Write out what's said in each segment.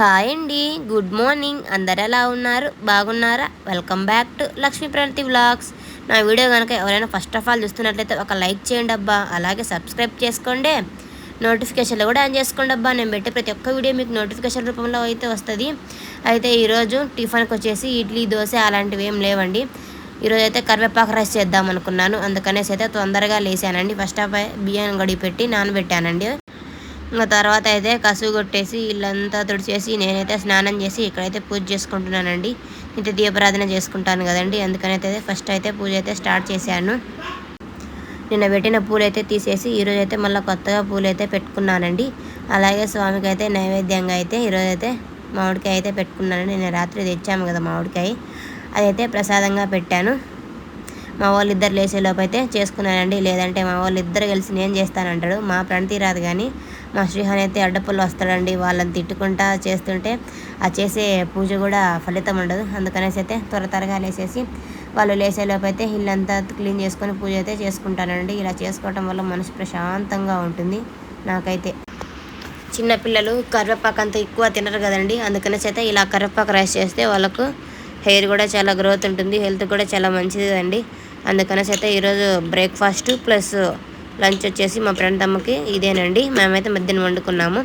Hi అండి good morning. అందరు ఎలా ఉన్నారు? బాగున్నారా? Welcome back to Lakshmi Pranathi vlogs. నా వీడియో కనుక ఎవరైనా ఫస్ట్ ఆఫ్ ఆల్ చూస్తున్నట్లయితే ఒక లైక్ చేయండి అబ్బా. అలాగే సబ్స్క్రైబ్ చేసుకోండి. నోటిఫికేషన్లు కూడా ఆన్ చేసుకోండి అబ్బా. నేను పెట్టే ప్రతి ఒక్క వీడియో మీకు నోటిఫికేషన్ రూపంలో అయితే వస్తుంది. అయితే ఈరోజు టిఫిన్కి వచ్చేసి ఇడ్లీ దోశ అలాంటివి ఏం లేవండి. ఈరోజు అయితే కరివేపాకు రైస్ చేద్దాం అనుకున్నాను. అందుకనేసి అయితే తొందరగా లేసానండి ఫస్ట్ ఆఫ్ బియ్యం గడిపెట్టి నానబెట్టానండి. ఇంకా తర్వాత అయితే కసువు కొట్టేసి ఇల్లంతా తుడిచేసి నేనైతే స్నానం చేసి ఇక్కడైతే పూజ చేసుకుంటున్నానండి. ఇంత దీపారాధన చేసుకుంటాను కదండి. అందుకనైతే ఫస్ట్ అయితే పూజ అయితే స్టార్ట్ చేశాను. నిన్న పెట్టిన పూలు అయితే తీసేసి ఈరోజు అయితే మళ్ళీ కొత్తగా పూలు అయితే పెట్టుకున్నానండి. అలాగే స్వామికి అయితే నైవేద్యంగా అయితే ఈరోజు అయితే మామిడికాయ అయితే పెట్టుకున్నానండి నేను రాత్రి తెచ్చాము కదా మామిడికాయ. అదైతే ప్రసాదంగా పెట్టాను. మా వాళ్ళు ఇద్దరు లేచేలోపు అయితే చేసుకున్నానండి. లేదంటే మా వాళ్ళు ఇద్దరు కలిసి నేను చేస్తానంటాడు. మా ప్రణతి రాదు కానీ మా శ్రీహాన్ అయితే అడ్డపుల్లు వస్తాడండి. వాళ్ళని తిట్టుకుంటా చేస్తుంటే ఆ చేసే పూజ కూడా ఫలితం ఉండదు. అందుకనేసి అయితే త్వర త్వరగా లేసేసి వాళ్ళు లేసేలోపు అయితే ఇల్లంతా క్లీన్ చేసుకొని పూజ అయితే చేసుకుంటానండి. ఇలా చేసుకోవటం వల్ల మనసు ప్రశాంతంగా ఉంటుంది నాకైతే. చిన్నపిల్లలు కరివేపాకు అంత ఎక్కువ తినరు కదండి. అందుకనే చేత ఇలా కరివేపాకు రైస్ చేస్తే వాళ్ళకు హెయిర్ కూడా చాలా గ్రోత్ ఉంటుంది. హెల్త్ కూడా చాలా మంచిది అండి అందుకనే చేత ఈరోజు బ్రేక్ఫాస్ట్ ప్లస్ లంచ్ వచ్చేసి మా ఫ్రెండ్ అమ్మకి ఇదేనండి. మేమైతే మధ్యాహ్నం వండుకున్నాము.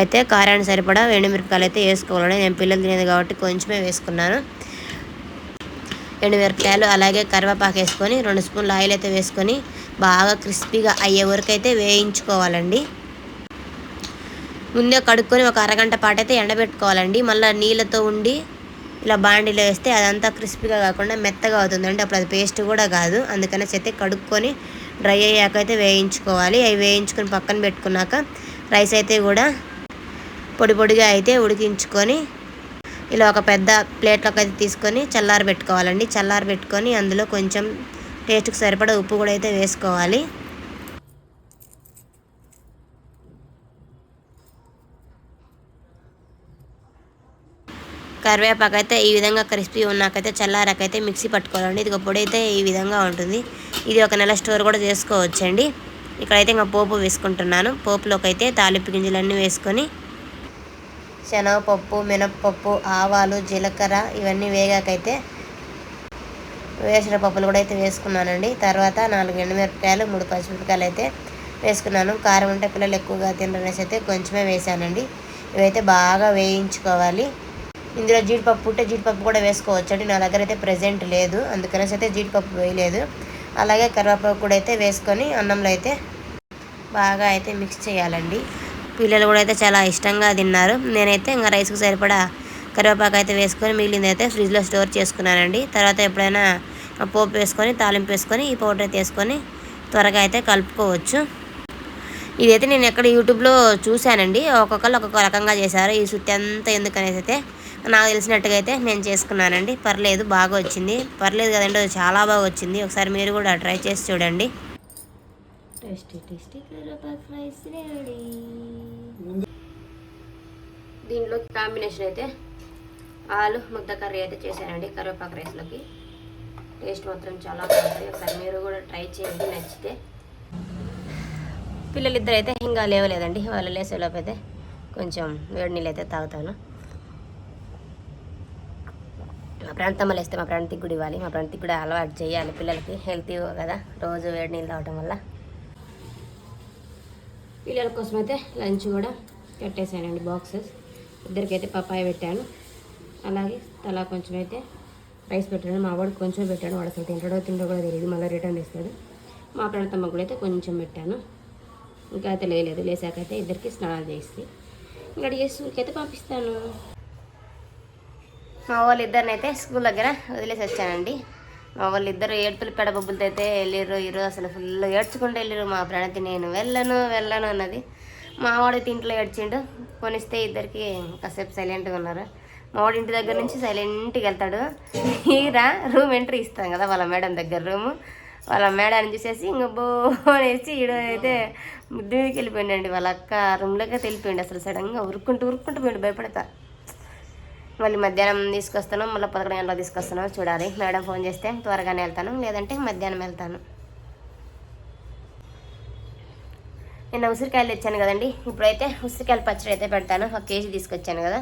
అయితే కారాన్ని సరిపడా ఎండుమిరపకాయలు అయితే వేసుకోవాలండి నేను పిల్లలు తినేది కాబట్టి కొంచెమే వేసుకున్నాను. ఎండుమిరపకాయలు అలాగే కరివేపాకు వేసుకొని రెండు స్పూన్లు ఆయిల్ అయితే వేసుకొని బాగా క్రిస్పీగా అయ్యే వరకు అయితే వేయించుకోవాలండి. ముందే కడుక్కొని ఒక అరగంట పాటు అయితే ఎండబెట్టుకోవాలండి. మళ్ళీ నీళ్ళతో ఉండి ఇలా బాండీలో వేస్తే అదంతా క్రిస్పీగా కాకుండా మెత్తగా అవుతుందండి. అప్పుడు అది పేస్ట్ కూడా కాదు. అందుకనేసి అయితే కడుక్కొని డ్రై అయ్యాక అయితే వేయించుకోవాలి. అవి వేయించుకొని పక్కన పెట్టుకున్నాక రైస్ అయితే కూడా పొడి పొడిగా అయితే ఉడికించుకొని ఇలా ఒక పెద్ద ప్లేట్లోకి అయితే తీసుకొని చల్లారి పెట్టుకోవాలండి. చల్లారి పెట్టుకొని అందులో కొంచెం టేస్ట్కి సరిపడా ఉప్పు కూడా అయితే వేసుకోవాలి. కరివేపాకు అయితే ఈ విధంగా క్రిస్పీ ఉన్నాకైతే చల్లారాకైతే మిక్సీ పట్టుకోవాలండి. ఇది పొడి అయితే ఈ విధంగా ఉంటుంది. ఇది ఒక నెల స్టోర్ కూడా చేసుకోవచ్చండి. ఇక్కడైతే ఇంకా పోపు వేసుకుంటున్నాను. పోపులోకి అయితే తాలింపు గింజలన్నీ వేసుకొని శనగపప్పు మినప్పప్పు ఆవాలు జీలకర్ర ఇవన్నీ వేగాకైతే వేసిన పప్పులు కూడా అయితే వేసుకున్నానండి. తర్వాత నాలుగు ఎండుమిరపకాయలు మూడు పచ్చిమిరపకాయలు అయితే వేసుకున్నాను. కారం ఉంటే పిల్లలు ఎక్కువగా తినరనేసి అయితే కొంచెమే వేసానండి ఇవైతే బాగా వేయించుకోవాలి. ఇందులో జీడిపప్పు ఉంటే జీడిపప్పు కూడా వేసుకోవచ్చు అండి నా దగ్గర అయితే ప్రజెంట్ లేదు. అందుకనేసి అయితే జీడిపప్పు వేయలేదు. అలాగే కరివేపాకు కూడా అయితే వేసుకొని అన్నంలో అయితే బాగా అయితే మిక్స్ చేయాలండి. పిల్లలు కూడా అయితే చాలా ఇష్టంగా తిన్నారు. నేనైతే ఇంకా రైస్కి సరిపడా కరివేపాకు అయితే వేసుకొని మిగిలింది అయితే ఫ్రిడ్జ్లో స్టోర్ చేసుకున్నానండి. తర్వాత ఎప్పుడైనా పోపు వేసుకొని తాలింపు వేసుకొని ఈ పౌడర్ అయితే వేసుకొని త్వరగా అయితే కలుపుకోవచ్చు. ఇదైతే నేను ఎక్కడ యూట్యూబ్లో చూశానండి. ఒక్కొక్కరు ఒక్కొక్క రకంగా చేశారు. ఈ సుత్తి అంతా ఎందుకనేసి అయితే నాకు తెలిసినట్టుగా అయితే నేను చేసుకున్నానండి. పర్లేదు బాగా వచ్చింది. పర్లేదు కదండి చాలా బాగా వచ్చింది. ఒకసారి మీరు కూడా ట్రై చేసి చూడండి. Tasty tasty ready. దీంట్లో కాంబినేషన్ అయితే ఆలు ముద్ద కర్రీ అయితే చేశానండి కరివేపాకు రైస్లోకి. టేస్ట్ మాత్రం చాలా బాగుంటుంది ఒకసారి మీరు కూడా ట్రై చేయండి నచ్చితే. పిల్లలిద్దరైతే అయితే ఇంకా లేవలేదండి. వాళ్ళు లేసేలోపు అయితే కొంచెం వేడి నీళ్ళు అయితే తాగుతాను. మా ప్రాంతమ్మలు వేస్తే మా ప్రాంతికి కూడా ఇవ్వాలి. మా ప్రాంతికి కూడా అలవాటు చేయాలి పిల్లలకి. హెల్తీ కదా. రోజు వేడి నీళ్ళు తాగటం వల్ల. పిల్లల కోసం అయితే లంచ్ కూడా పెట్టేశానండి బాక్సెస్. ఇద్దరికైతే పప్పాయ పెట్టాను. అలాగే తలా కొంచెం అయితే రైస్ పెట్టాను. మా వాడు కొంచెం పెట్టాను వాడు అసలు తింటాడో తింటో కూడా తెలియదు. మళ్ళీ రిటర్న్ ఇస్తాడు మా ప్రాంతమ్మ కూడా అయితే కొంచెం పెట్టాను. ఇంకా అయితే లేలేదు. లేసాకైతే ఇద్దరికి స్నానాలు చేసి ఇంకా చేసి అయితే పంపిస్తాను. మా వాళ్ళు ఇద్దరిని అయితే స్కూల్ దగ్గర వదిలేసి వచ్చానండి. మా వాళ్ళు ఇద్దరు ఏడుపులు పెడబొబ్బులతో అయితే వెళ్ళారు ఈరోజు అసలు ఫుల్ ఏడ్చుకుంటూ వెళ్ళారు మా ప్రణతి. నేను వెళ్ళను వెళ్ళను అన్నది. మా వాడు ఇంట్లో ఏడ్చిండు. కొనిస్తే ఇద్దరికి కాసేపు సైలెంట్గా ఉన్నారు. మా వాడి ఇంటి దగ్గర నుంచి సైలెంట్గా వెళ్తాడు. ఈరా రూమ్ ఎంట్రీ ఇస్తాం కదా వాళ్ళ మేడం దగ్గర రూము. వాళ్ళ మేడాన్ని చూసేసి ఇంక బోనేసి ఈడ అయితే ముద్దుకి వెళ్ళిపోయిండండి. వాళ్ళ అక్క రూమ్లోకి వెళ్ళిపోయింది అసలు సడన్గా ఉరుక్కుంటూ ఉరుక్కుంటూ పోయిండు. భయపడతా. మళ్ళీ మధ్యాహ్నం తీసుకొస్తాను మళ్ళీ పదకొండు గంటలకు తీసుకొస్తాను. చూడాలి. మేడం ఫోన్ చేస్తే త్వరగానే వెళ్తాను లేదంటే మధ్యాహ్నం వెళ్తాను. నేను ఉసిరికాయలు తెచ్చాను కదండి. ఇప్పుడైతే ఉసిరికాయలు పచ్చడి అయితే పెడతాను. ఒక కేజీ తీసుకొచ్చాను కదా.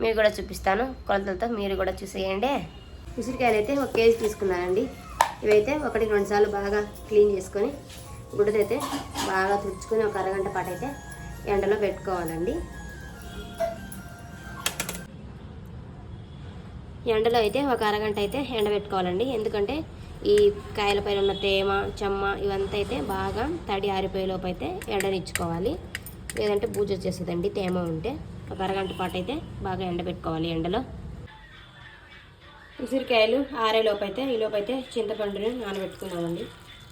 మీరు కూడా చూపిస్తాను. కొలతలతో మీరు కూడా చూసేయండి. ఉసిరికాయలు అయితే ఒక కేజీ తీసుకున్నానండి. ఇవైతే ఒకటి రెండు సార్లు బాగా క్లీన్ చేసుకొని గుడ్డదైతే బాగా తుడుచుకొని ఒక అరగంట పాటు అయితే ఎండలో పెట్టుకోవాలండి. ఎండలో అయితే ఒక అరగంట అయితే ఎండబెట్టుకోవాలండి. ఎందుకంటే ఈ కాయల పైన ఉన్న తేమ చెమ్మ ఇవంతా అయితే బాగా తడి ఆరిపోయేలోపు అయితే ఎండనిచ్చుకోవాలి. లేదంటే బూజు వచ్చేస్తుందండి తేమ ఉంటే. ఒక అరగంట పాటు అయితే బాగా ఎండబెట్టుకోవాలి ఎండలో. ఉసిరికాయలు ఆరేలోపు అయితే ఈ అయితే చింతపండుని నానబెట్టుకున్నామండి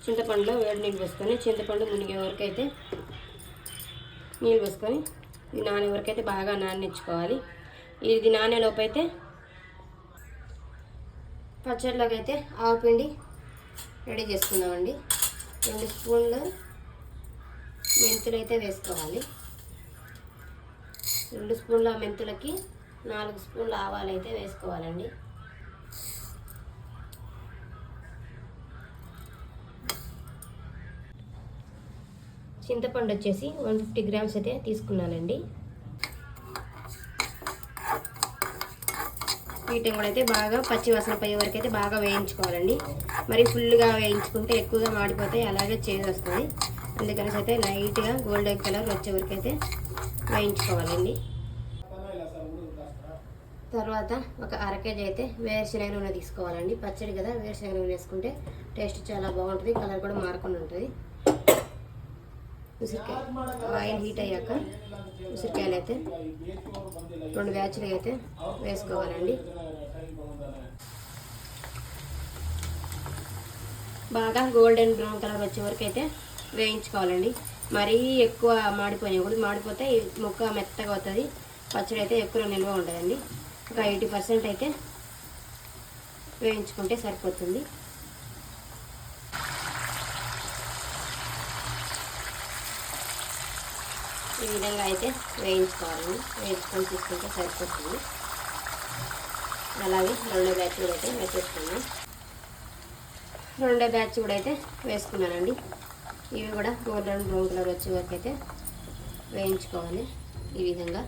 చింతపండులో వేడి నీళ్ళు పోసుకొని చింతపండు మునిగే వరకు అయితే నీళ్ళు పోసుకొని ఇది నానే వరకు అయితే బాగా నాననిచ్చుకోవాలి ఇది నానేలోపు అయితే పచ్చడిలోకి అయితే ఆవు పిండి రెడీ చేసుకుందామండి రెండు స్పూన్లు మెంతులు అయితే వేసుకోవాలి. రెండు స్పూన్ల మెంతులకి నాలుగు స్పూన్ల ఆవాలు అయితే వేసుకోవాలండి. చింతపండు వచ్చేసి వన్ ఫిఫ్టీ గ్రామ్స్ అయితే తీసుకున్నానండి. వీటిని కూడా అయితే బాగా పచ్చి వాసన పోయే వరకు అయితే బాగా వేయించుకోవాలండి. మరి ఫుల్గా వేయించుకుంటే ఎక్కువగా మాడిపోతాయి అలాగే చేదు వస్తుంది. అందుకని అయితే లైట్గా గోల్డెన్ కలర్ వచ్చే వరకు అయితే వేయించుకోవాలండి. తర్వాత ఒక అర కేజీ అయితే వేరుశనగ నూనె తీసుకోవాలండి. పచ్చడి కదా వేరుశనగ నూనె వేసుకుంటే టేస్ట్ చాలా బాగుంటుంది కలర్ కూడా మారకుండా ఉంటుంది. ఉసిరికాయ. ఆయిల్ హీట్ అయ్యాక ఉసిరికాయలు అయితే రెండు బ్యాచ్లు అయితే వేసుకోవాలండి. బాగా గోల్డెన్ బ్రౌన్ కలర్ వచ్చే వరకు అయితే వేయించుకోవాలండి. మరీ ఎక్కువ మాడిపోయినాయి మాడిపోతే మొక్క ముక్క మెత్తగా అవుతుంది. పచ్చడి అయితే ఎక్కువ నిల్వ ఉండదండి. ఒక ఎయిటీ పర్సెంట్ అయితే వేయించుకుంటే సరిపోతుంది. ఈ విధంగా అయితే వేయించుకోవాలండి వేయించుకొని తీసుకుంటే సరిపోతుంది. అలాగే రెండో బ్యాచ్ కూడా అయితే వేసేసుకున్నాం. రెండో బ్యాచ్ కూడా అయితే వేసుకున్నానండి. ఇవి కూడా గోల్డెన్ బ్రౌన్ కలర్ వచ్చే వరకు అయితే వేయించుకోవాలి ఈ విధంగా.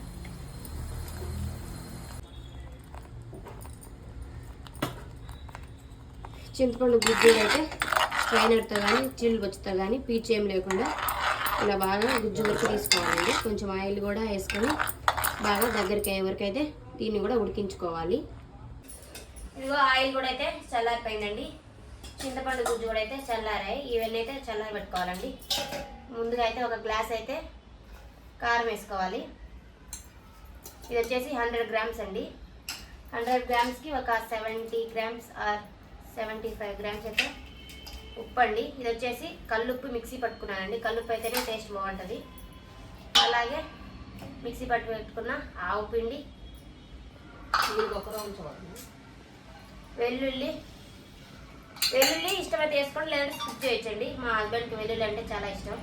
చింతపండు గుజ్జు అయితే స్ట్రైనర్తో కానీ చిల్లు బొచ్చుతో కానీ పీచు ఏం లేకుండా ఇలా బాగా గుజ్జు వరకు తీసుకోవాలండి కొంచెం ఆయిల్ కూడా వేసుకొని బాగా దగ్గరికి అయ్యే వరకు అయితే దీన్ని కూడా ఉడికించుకోవాలి. ఇదిగో ఆయిల్ కూడా అయితే చల్లారిపోయిందండి. చింతపండు గుజ్జు కూడా అయితే చల్లారాయి. ఇవన్నీ అయితే చల్లారి పెట్టుకోవాలండి ముందుగా అయితే ఒక గ్లాస్ అయితే కారం వేసుకోవాలి. ఇది వచ్చేసి హండ్రెడ్ గ్రామ్స్ అండి. హండ్రెడ్ గ్రామ్స్కి ఒక seventy grams or seventy five grams అయితే ఉప్పు అండి ఇది వచ్చేసి కల్లుప్పు మిక్సీ పట్టుకున్నానండి. కల్లుప్పు అయితేనే టేస్ట్ బాగుంటుంది. అలాగే మిక్సీ పట్టు పెట్టుకున్న ఆవు పిండి. వెల్లుల్లి. వెల్లుల్లి ఇష్టమైతే వేసుకోండి లేదంటే స్కిప్ చేయొచ్చండి. మా హస్బెండ్కి వెల్లుల్లి అంటే చాలా ఇష్టం.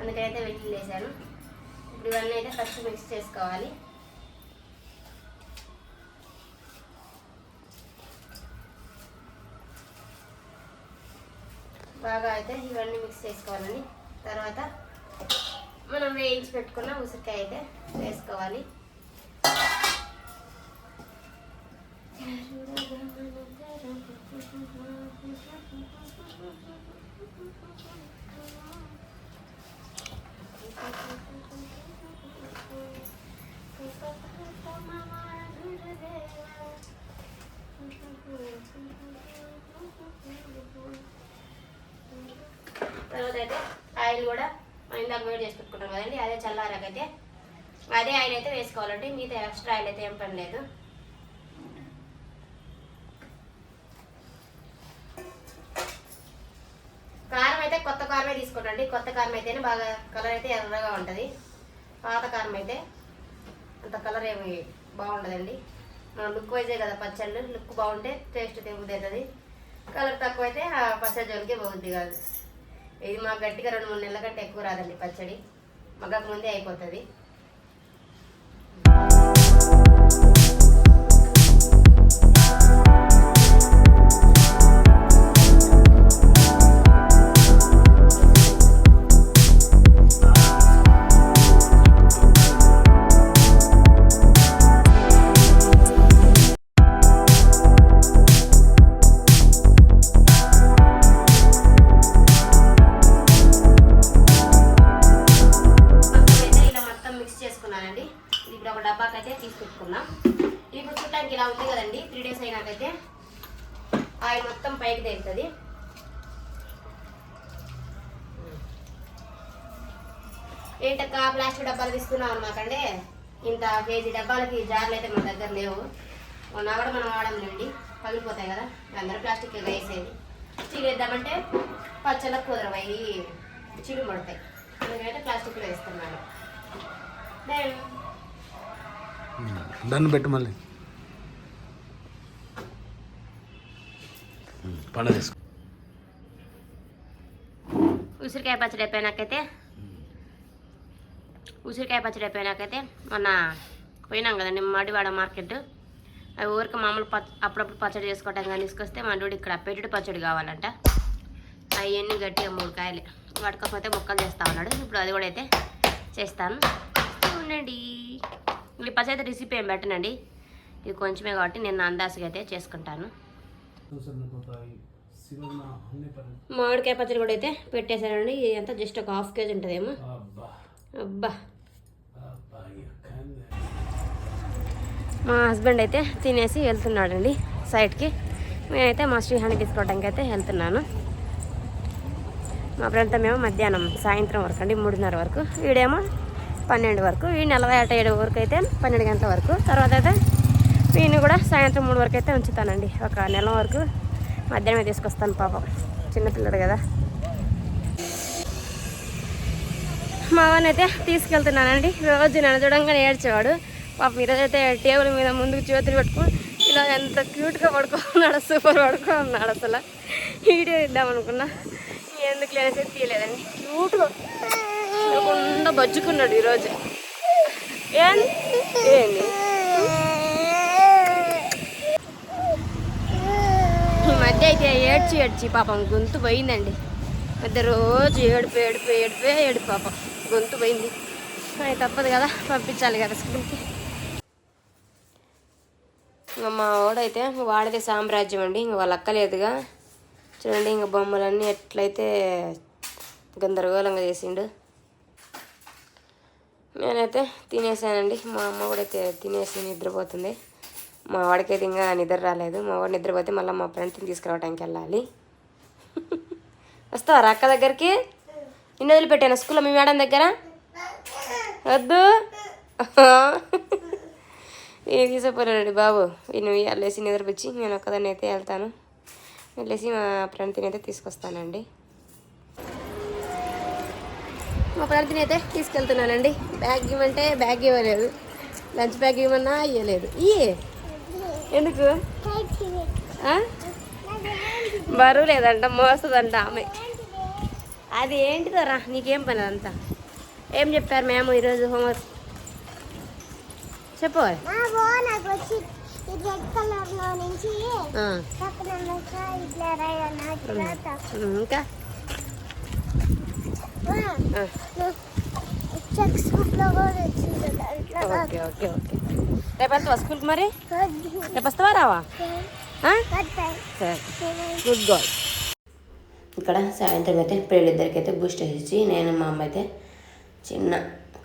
అందుకైతే వెల్లుల్లి వేసాను. ఇప్పుడు ఇవన్నీ అయితే ఫస్ట్ మిక్స్ చేసుకోవాలి. బాగా అయితే ఇవన్నీ మిక్స్ చేసుకోవాలండి తర్వాత మనం వేయించి పెట్టుకున్న ఉసిరికాయ అయితే వేసుకోవాలి. తర్వాత అయితే ఆయిల్ కూడా మనం ఇందాక వేడి చేసి పెట్టుకుంటాం కదండి అదే చల్లారకైతే అదే ఆయిల్ అయితే వేసుకోవాలండి. మిగతా ఎక్స్ట్రా ఆయిల్ అయితే ఏం పని లేదు. కారం అయితే కొత్త కారమే తీసుకోండి. కొత్త కారం అయితేనే బాగా కలర్ అయితే ఎర్రగా ఉంటుంది. పాత కారం అయితే అంత కలర్ ఏమి బాగుండదండి. మనం లుక్ వైజే కదా పచ్చళ్ళు. లుక్ బాగుంటే టేస్ట్ తిరుగుతుంది కలర్ తక్కువ అయితే ఆ పచ్చడి జోలికి బాగుద్ది కాదు. ఇది మాకు గట్టిగా రెండు మూడు నెలల కంటే ఎక్కువ రాదండి పచ్చడి. మగ్గకు ముందే అయిపోతుంది. ఏంటక్క ప్లాస్టిక్ డబ్బాలు తీసుకున్నాం అనమాకండి ఇంత కేజీ డబ్బాలకి జార్లు అయితే మన దగ్గర లేవు. మొన్న కూడా మనం వాడంలేండి పగిలిపోతాయి కదా. అందరూ ప్లాస్టిక్ వేసేది. చీరేద్దామంటే పచ్చళ్ళకు కుదరవయి చిల్లు పడతాయి. ఎందుకంటే ప్లాస్టిక్లో వేస్తున్నాను దెన్ దాన్ని పెట్టు మళ్ళీ. ఉసిరికాయ పచ్చడి అయిపోయినాకైతే ఉసిరికాయ పచ్చడి అయిపోయినాకైతే మొన్న పోయినాం కదండి మడివాడ మార్కెట్. అవి ఊరికి మామూలు పచ్చ అప్పుడప్పుడు పచ్చడి చేసుకోవటం కానీ తీసుకొస్తే మా డూడి ఇక్కడ పెట్టుడు పచ్చడి కావాలంట. అవన్నీ గట్టిగా మూడు కాయలు. పట్టుకపోతే ముక్కలు చేస్తా ఉన్నాడు. ఇప్పుడు అది కూడా అయితే చేస్తాను. ఉండండి ఈ పచ్చడి అయితే రెసిపీ ఏం పెట్టనండి? ఇది కొంచెమే కాబట్టి నేను అందాసుగా అయితే చేసుకుంటాను. మామిడికాయ పచ్చడి కూడా అయితే పెట్టేశానండి. ఇది అంతా జస్ట్ ఒక హాఫ్ కేజీ ఉంటుందేమో. అబ్బా. మా హస్బెండ్ అయితే తినేసి వెళ్తున్నాడండి సైడ్కి నేనైతే మా శ్రీహాన్ని తీసుకోవడానికి అయితే వెళ్తున్నాను. మా ఫ్రెండ్తో మేము మధ్యాహ్నం సాయంత్రం వరకు అండి మూడున్నర వరకు. వీడేమో పన్నెండు వరకు ఈ నలభై అట ఏడు వరకు అయితే పన్నెండు గంటల వరకు. తర్వాత అయితే వీని కూడా సాయంత్రం మూడు వరకు అయితే ఉంచుతానండి. ఒక నెల వరకు మధ్యాహ్నమే తీసుకొస్తాను పాపం. చిన్నపిల్లడు కదా. మా అయితే తీసుకెళ్తున్నానండి. రోజు నన్ను చూడంగానే ఏడ్చేవాడు. పాపం ఈరోజైతే టేబుల్ మీద ముందుకు చేతులు పెట్టుకుని ఇలా ఎంత క్యూట్గా పడుకోన్నాడు సూపర్ పడుకోన్నాడు అసలు. వీడియో ఇద్దాం అనుకున్నా. ఎందుకు లేనేసి తీయలేదండి. క్యూట్గా లేకుండా బజ్జుకున్నాడు ఈరోజు. ఏంది ఈ మధ్య అయితే ఏడ్చి ఏడ్చి పాపం గొంతు పోయిందండి. పెద్ద రోజు ఏడుపు ఏడుపు ఏడుపే ఏడుపు పాపం. గొంతు పోయింది కానీ తప్పదు కదా పంపించాలి కదా స్కూల్కి. ఇంకా మా వాడైతే వాడితే సామ్రాజ్యం అండి ఇంక వాళ్ళు అక్కలేదుగా చూడండి ఇంక బొమ్మలన్నీ ఎట్లయితే గందరగోళంగా చేసిండు. నేనైతే తినేసానండి మా అమ్మ కూడా అయితే తినేసి నిద్రపోతుంది. మా వాడికైతే ఇంకా నిద్ర రాలేదు మా వాడు నిద్రపోతే మళ్ళీ మా ఫ్రెండ్స్ని తీసుకురావడానికి వెళ్ళాలి. వస్తావా అక్క దగ్గరికి? నిన్న వదిలిపెట్టాను. స్కూల్లో మీ మేడం దగ్గర? వద్దు. నేను తీసుకుపోయానండి బాబు. నేను వెళ్ళేసి నిద్రపుచ్చి నేను ఒక్కదాన్ని అయితే వెళ్తాను. వెళ్ళేసి మా ఫ్రెండ్ని అయితే తీసుకొస్తానండి. మా ఫ్రెండ్ని అయితే తీసుకెళ్తున్నానండి. బ్యాగ్ ఇవ్వమంటే బ్యాగ్ ఇవ్వలేదు. లంచ్ బ్యాగ్ ఇవ్వమన్నా ఇవ్వలేదు ఇయ్యే. ఎందుకు? బరువు లేదంట మోస్తుందంట ఆమె. అది ఏంటిదోరా నీకేం పని అదంతా? ఏం చెప్పారు మేము ఈరోజు హోంవర్క్? చెప్పు ఇంకా? Okay okay okay. రేపు వెళ్తావా స్కూల్కి మరి? రేపు వస్తావా రావా? సరే. గుడ్ గాడ్ ఇక్కడ సాయంత్రం అయితే పిల్లలిద్దరికి అయితే బూస్ట్ వేసి నేను మా అమ్మ అయితే చిన్న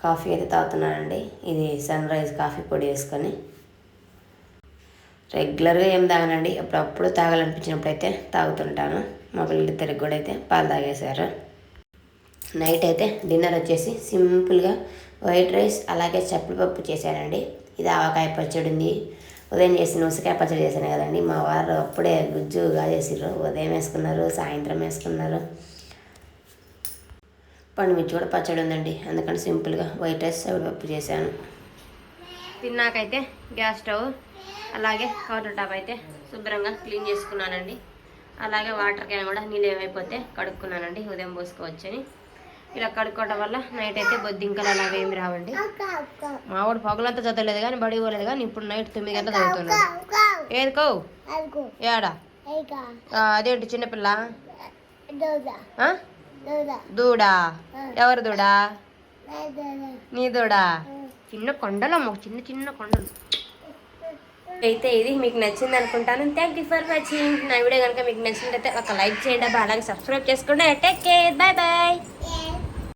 కాఫీ అయితే తాగుతున్నానండి. ఇది సన్ రైజ్ కాఫీ పొడి వేసుకొని. రెగ్యులర్గా ఏం తాగనండి. అప్పుడప్పుడు తాగాలనిపించినప్పుడు అయితే తాగుతుంటాను. మా పిల్లలిద్దరికి కూడా అయితే పాలు తాగేశారు. నైట్ అయితే డిన్నర్ వచ్చేసి సింపుల్గా వైట్ రైస్ అలాగే చప్పల పప్పు చేశానండి. ఇది ఆవకాయ పచ్చడి ఉంది ఉదయం చేసి నూసకాయ పచ్చడి చేశాను కదండి. మా వారు అప్పుడే గుజ్జుగా చేసిర్రు ఉదయం వేసుకున్నారు సాయంత్రం వేసుకున్నారు. పండుమిర్చి కూడా పచ్చడి ఉందండి. అందుకని సింపుల్గా వైట్ రైస్ పప్పు చేశాను. తిన్నాకైతే గ్యాస్ స్టవ్ అలాగే కౌంటర్ టాప్ అయితే శుభ్రంగా క్లీన్ చేసుకున్నానండి. అలాగే వాటర్ క్యాన్ కూడా నీళ్ళు ఏమైపోతే కడుక్కున్నానండి. ఉదయం పోసుకోవచ్చని. ఇలా కడుక్కోవడం వల్ల నైట్ అయితే బొద్దింకలు అలాగే ఏమి రావండి. మా వాడు పగలంతా చదవలేదు కానీ బడి పోలేదు కానీ ఇప్పుడు నైట్ తొమ్మిది గంటలు చదువుతున్నాడు. ఏది కో అదిగో ఏడా అదేంటి చిన్నపిల్ల దూడా. ఎవరు దూడా? నీ దూడా. చిన్న కొండలమ్మ చిన్న చిన్న కొండలు. అయితే ఇది మీకు నచ్చింది అనుకుంటాను. థ్యాంక్ యూ ఫర్ వాచింగ్ నా వీడియో కనుక మీకు నచ్చినట్లయితే ఒక లైక్ చేయండి అలాగే సబ్స్క్రైబ్ చేసుకోండి. Take care bye bye